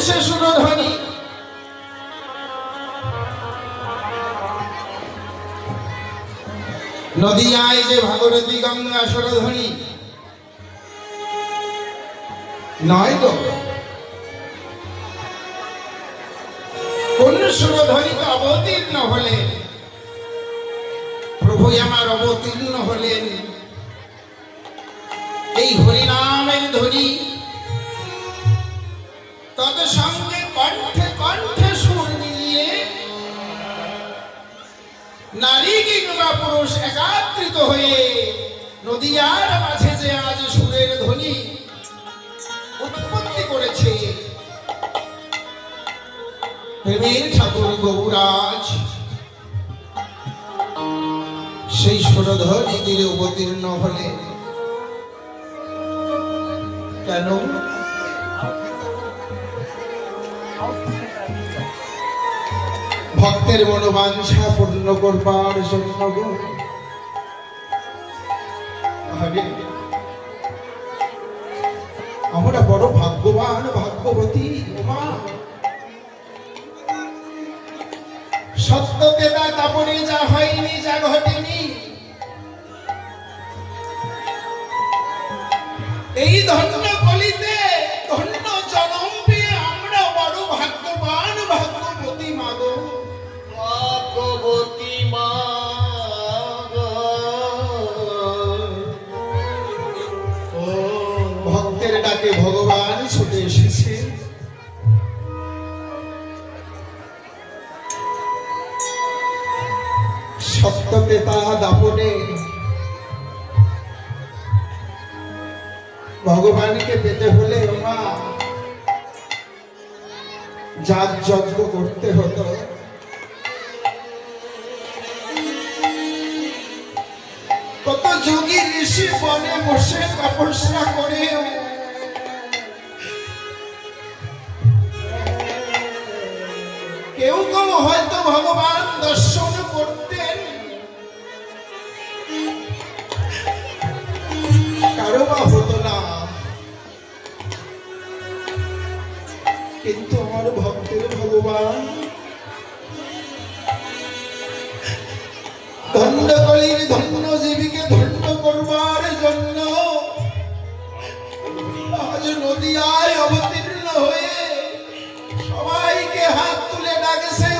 কোন সে সুরধ্বনি নদিয়ায় যে ভাগরতী গঙ্গা সুরধ্বনি নয় তো? কোন সুরধ্বনিতে অবতীর্ণ হলেন। প্রভু আমার অবতীর্ণ হলেন। এই হরিনামের ধ্বনি একাত্রিত হয়ে নদিয়ার মাঝে যে আজ সুরের ধ্বনি উৎপত্তি করেছে। প্রেমের ঠাকুর গৌরাজ, সেই সুরধ্বনি তীরে অবতীর্ণ হলে কেন? ভক্তের মনোবাঞ্ছা পূর্ণ করবার জন্য গো। আমরা বড় ভাগ্যবান ভাগ্যবতী মা সত্য পেতা তাপরে যা ভগবানকে পেতে হলে মা যাগ যজ্ঞ করতে হতো, কত যোগী ঋষি বনে বসে তপস্যা করে। কেউ কেউ হয়তো ভগবান দর্শন কিন্তু আমার ভক্তের ভগবান ধন্যকলির ধন্য জীবীকে ধন্য করবার জন্য আজ নদিয়ায় অবতীর্ণ হয়ে সবাইকে হাত তুলে ডাকছে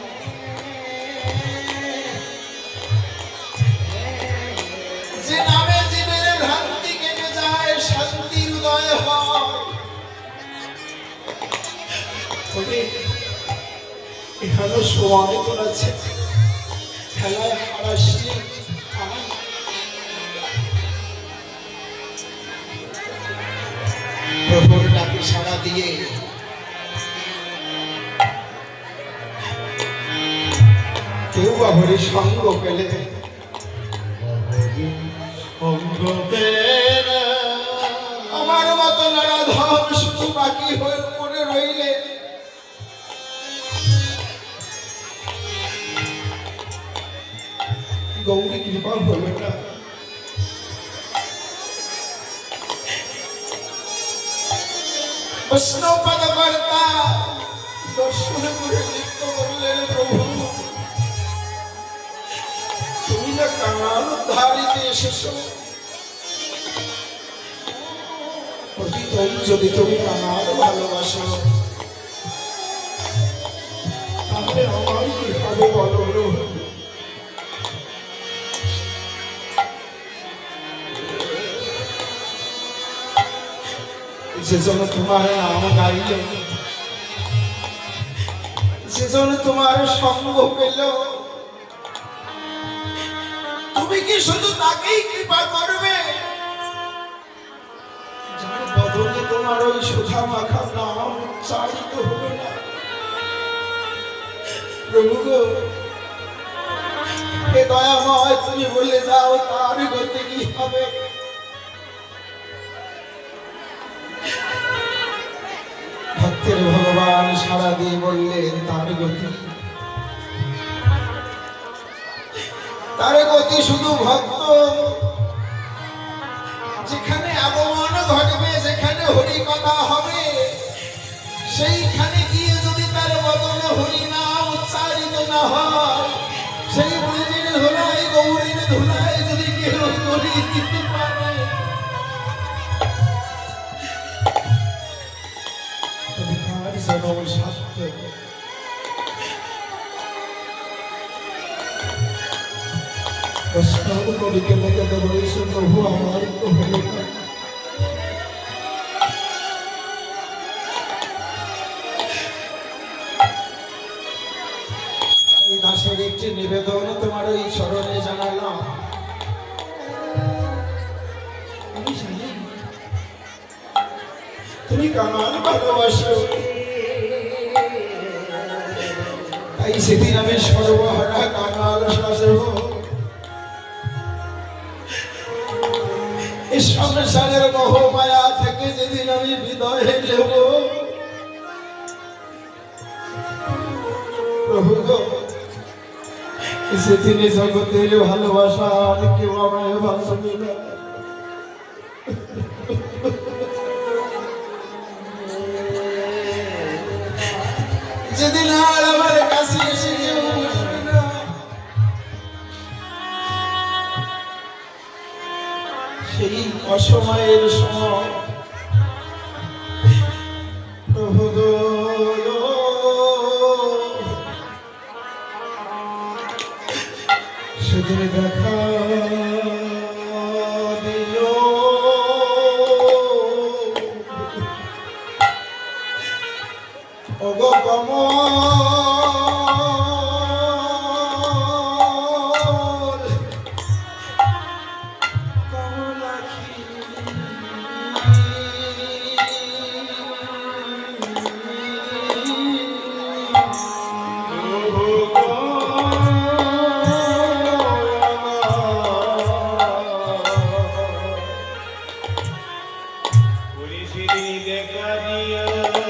সময় তোলাছে খেলায় হারাসনি প্রভুর ডাকে সাড়া দিয়ে কেউ বা হরি সঙ্গ পেলে। আমার মতো নারাধম শুধু বাকি হয়ে গৌরী কৃপা হলো না বৈষ্ণবপদ কর্তা দর্শন করে নৃত্য করলেন প্রভু। তুমি না কাঙাল উদ্ধারিতে এসেছ। যদি তুমি আমার ভালোবাসো, তাহলে আমার কি হবে বলো। সেজন্য তোমার নাম গাইলে। সেজন তোমার সঙ্গ পেল। তুমি কি শুধু তাকেই কৃপা করবে? তোমার ওই সোজা মাখা নাম উচ্চারিত হবে না। প্রভু গো দয়াময়, তুমি বলে দাও তার গতি কি হবে? ভক্তের ভগবান সারা দিয়ে বললেন তার গতি তার গতি শুধু ভক্ত। যেখানে আগমন ঘটবে, যেখানে হরি কথা হবে, সেইখানে গিয়ে যদি তার বদল হরি নাম উচ্চারিত না হয়, সেই ব্রজের ধুলায়, গৌরীর ধুলায় যদি কেউ গড়ি তুমি কামাল ভালোবাসো। তাই সেদিন আমি সর্বহারা কামাল শাসব সংসারের মোহ মায়া থেকে যেদিন আমি বিদায় নেব। সেদিন জগতের ভালোবাসা আর কেউ আমায় ভালোবাসবে না। যেদিন আমার অসময়ের সময় Originally, they got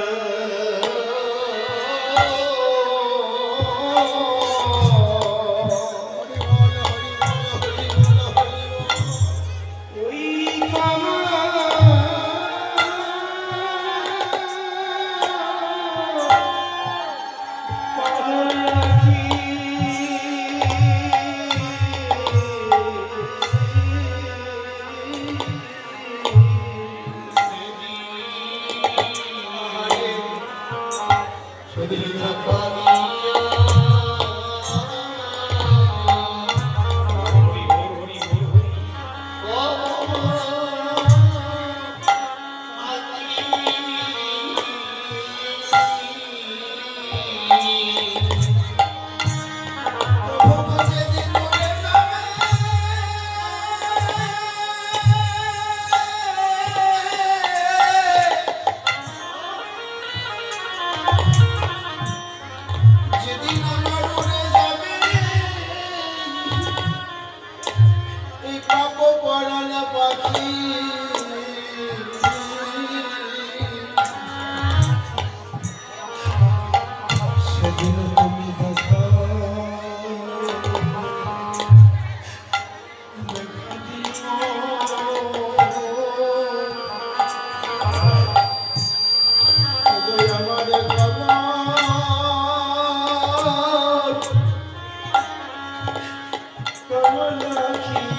কোনো লক্ষ্মী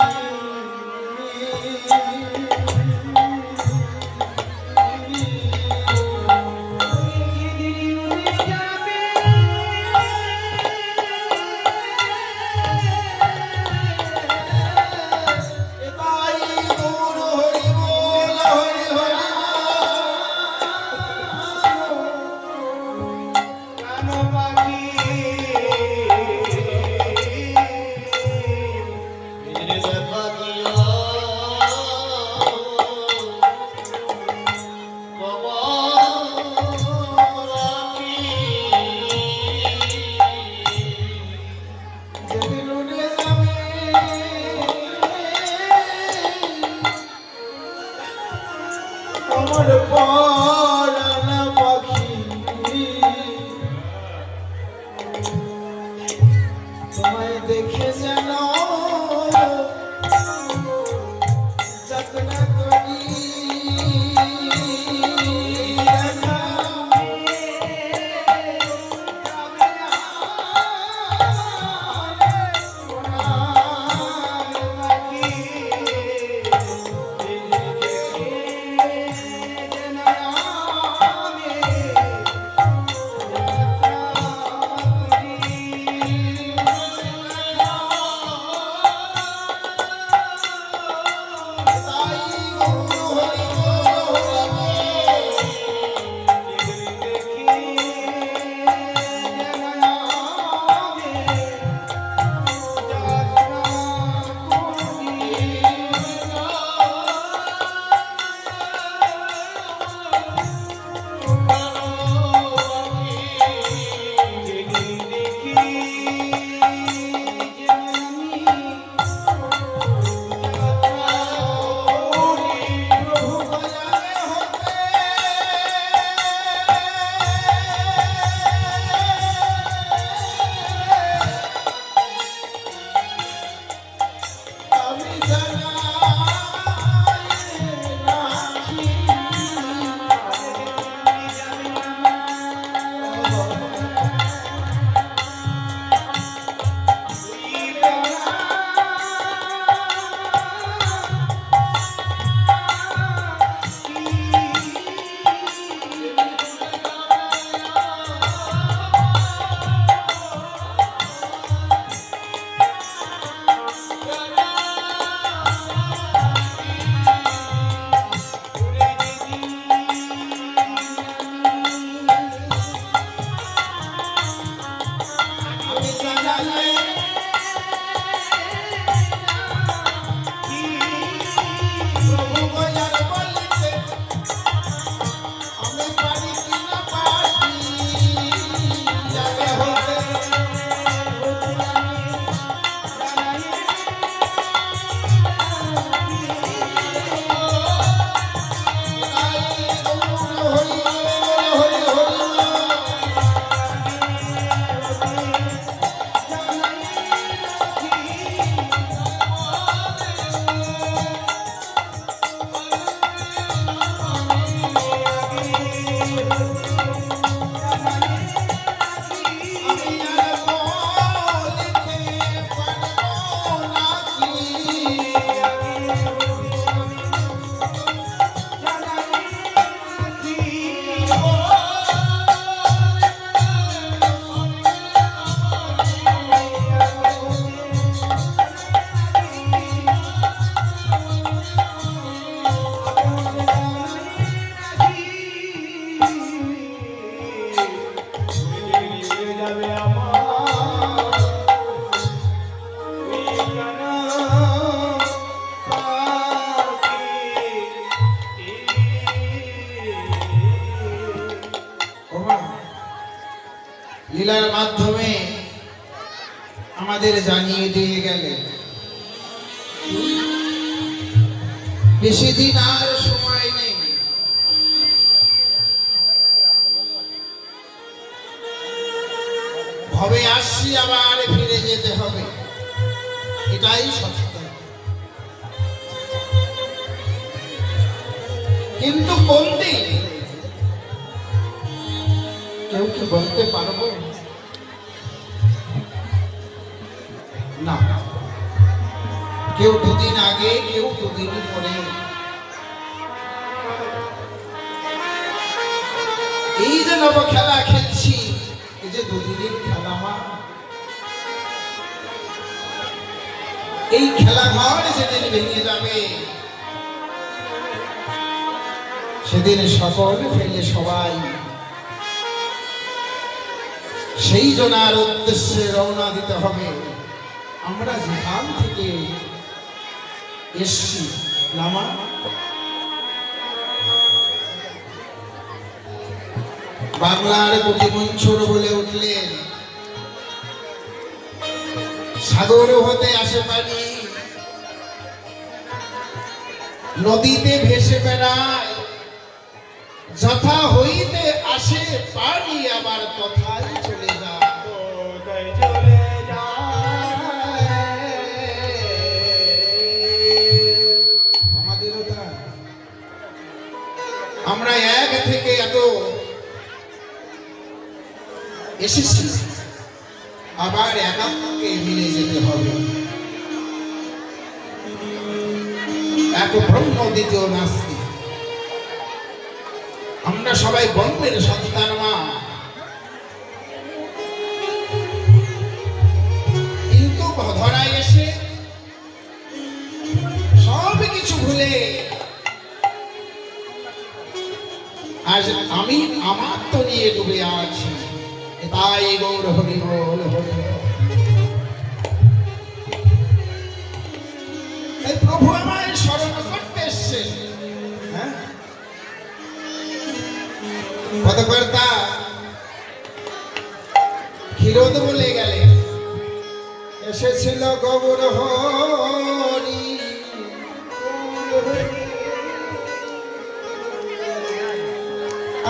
লীলার মাধ্যমে আমাদের জানিয়ে দিয়ে গেলে। বেশি দিন আর সময় নেই। ভবে আসছি আবার ফিরে যেতে হবে। এটাই সত্য কিন্তু কোন দিন কেউ বলতে পারব? না। কেউ দুদিন আগে, কেউ দুদিন পরে। এই যে নব খেলা খেলছি, এই যে দুদিনের খেলা মা। এই খেলা ঘর সেদিন ভেঙে যাবে, সেদিন সকল ফেলে সবাই সেই জনার উদ্দেশ্যে রওনা দিতে হবে। আমরা যেখান থেকে এসছি লামা বাংলার কবি মঞ্চর বলে উঠলেন। সাগর হতে আসে পানি। নদীতে ভেসে বেড়ায়। যথা হইতে আসে পানি, আবার কথাই চলে এসেছি। আবার একাত্মকে মিলে যেতে হবে। এক ব্রহ্ম দ্বিতীয় নাস্তি। আমরা সবাই ব্রহ্মের সন্তান মা। কিন্তু ধরায় এসে সব কিছু ভুলে আজ আমি আমার তো নিয়ে ডুবে আছি। তাই গৌর হরি বল। এই প্রভু আমায় স্মরণ করতে এসছেন হ্যাঁ? পদকর্তা, ক্ষীরোদ বলে গেলেন এসেছিল গৌর হরি।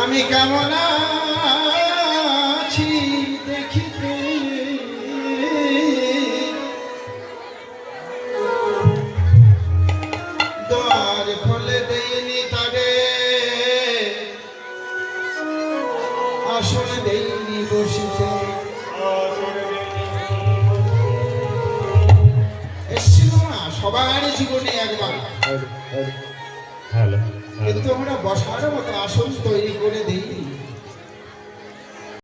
আমি কেমন আছি দেখিতে। দ্বার খুলে দেইনি তারে। আসন দেইনি বসিতে। এসছিল না সবার জীবনে একবার। কিন্তু আমরা বসার মতো আসন তৈরি করে দিই।